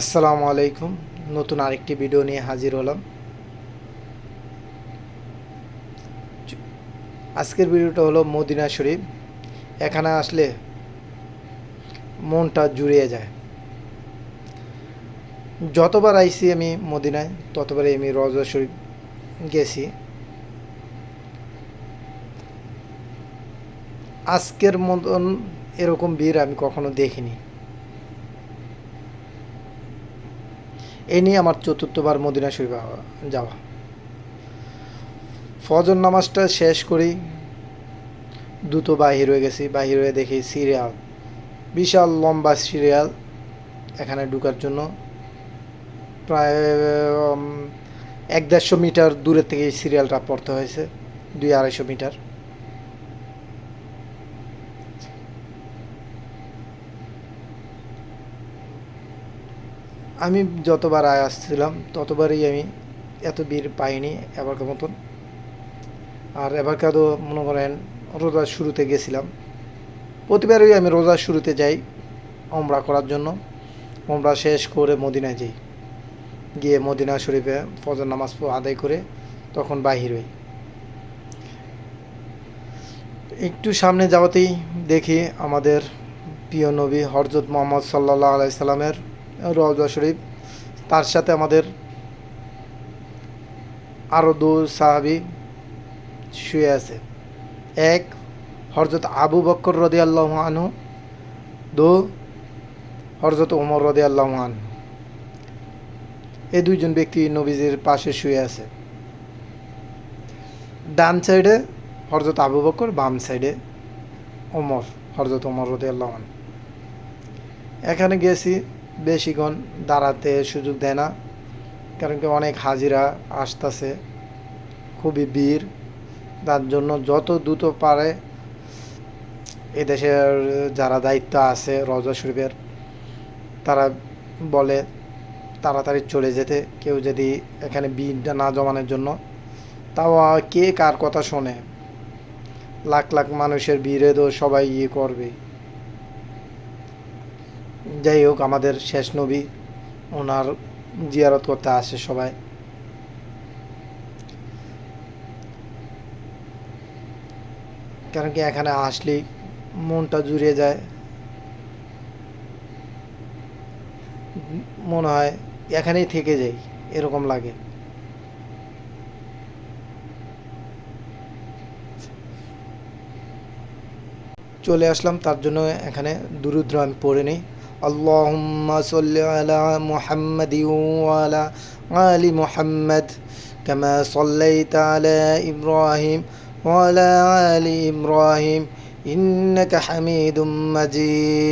আসসালামু আলাইকুম। নতুন আরেকটি ভিডিও নিয়ে হাজির হলাম। আজকের ভিডিওটা হলো মদিনা শরীফ। এখানে আসলে মনটা জুড়িয়ে যায়। যতবার আইছি আমি মদিনায়, ততবারই আমি রজা শরীফ গেছি। আজকের মতন এরকম ভিড় আমি কখনো দেখিনি। এই নিয়ে আমার চতুর্থবার মদিনা শরীফ যাওয়া। ফজর নামাজটা শেষ করেই দ্রুত বাহির হয়ে গেছি, বাহির হয়ে দেখি সিরিয়াল, বিশাল লম্বা সিরিয়াল এখানে ঢুকার জন্য। প্রায় এক দেড়শো মিটার দূরের থেকে সিরিয়ালটা পড়তে হয়েছে, দুই আড়াইশো মিটার। আমি যতবার আয় আসছিলাম, ততবারই আমি এত ভিড় পাইনি এবারকার মতন। আর এবারকার তো মনে করেন রোজার শুরুতে গেছিলাম। প্রতিবারই আমি রোজার শুরুতে যাই ওমরা করার জন্য। ওমরা শেষ করে মদিনায় যাই। গিয়ে মদিনা শরীফে ফজর নামাজ আদায় করে তখন বাহির হই। একটু সামনে যাওয়াতেই দেখি আমাদের প্রিয় নবী হরজত মোহাম্মদ সাল্লাহ আলাইসাল্লামের রওজা শরীফ। তার সাথে আমাদের আরও দু সাহাবি শুয়ে আছে। এক হরজত আবু বক্কর রদি আল্লাহ আনহু, দু হরজত ওমর রদি আল্লাহ আনহু। এই দুইজন ব্যক্তি নবীজির পাশে শুয়ে আছে। ডান সাইডে হরজত আবু বকর, বাম সাইডে ওমর হরজত ওমর রদি আল্লাহ এখানে গেছি বেশিক্ষণ দাঁড়াতে সুযোগ দেয় না। কারণ কি অনেক হাজিরা আসতেছে, খুবই ভিড়। তার জন্য যত দ্রুত পারে এদেশের যারা দায়িত্ব আছে রজা শরীফের, তারা বলে তাড়াতাড়ি চলে যেতে। কেউ যদি এখানে ভিড়টা না জমানোর জন্য, তাও কে কার কথা শোনে? লাখ লাখ মানুষের তো সবাই ইয়ে করবে যাই হোক, আমাদের শেষ নবী, ওনার জিয়ারত করতে আসে সবাই। কারণ কি, এখানে আসলে মনটা জুড়িয়ে যায়। মনে হয় এখানেই থেকে যাই, এরকম লাগে। চলে আসলাম, তার জন্য এখানে দুরুদ্র আমি পড়ে নিই। আল্লাহুম্মা সাল্লি আলা মুহাম্মাদি ওয়ালা আলি মুহাম্মাদ কামা সাল্লাইতা আলা ইব্রাহিম ইন্নাকা হামিদুম মাজিদ।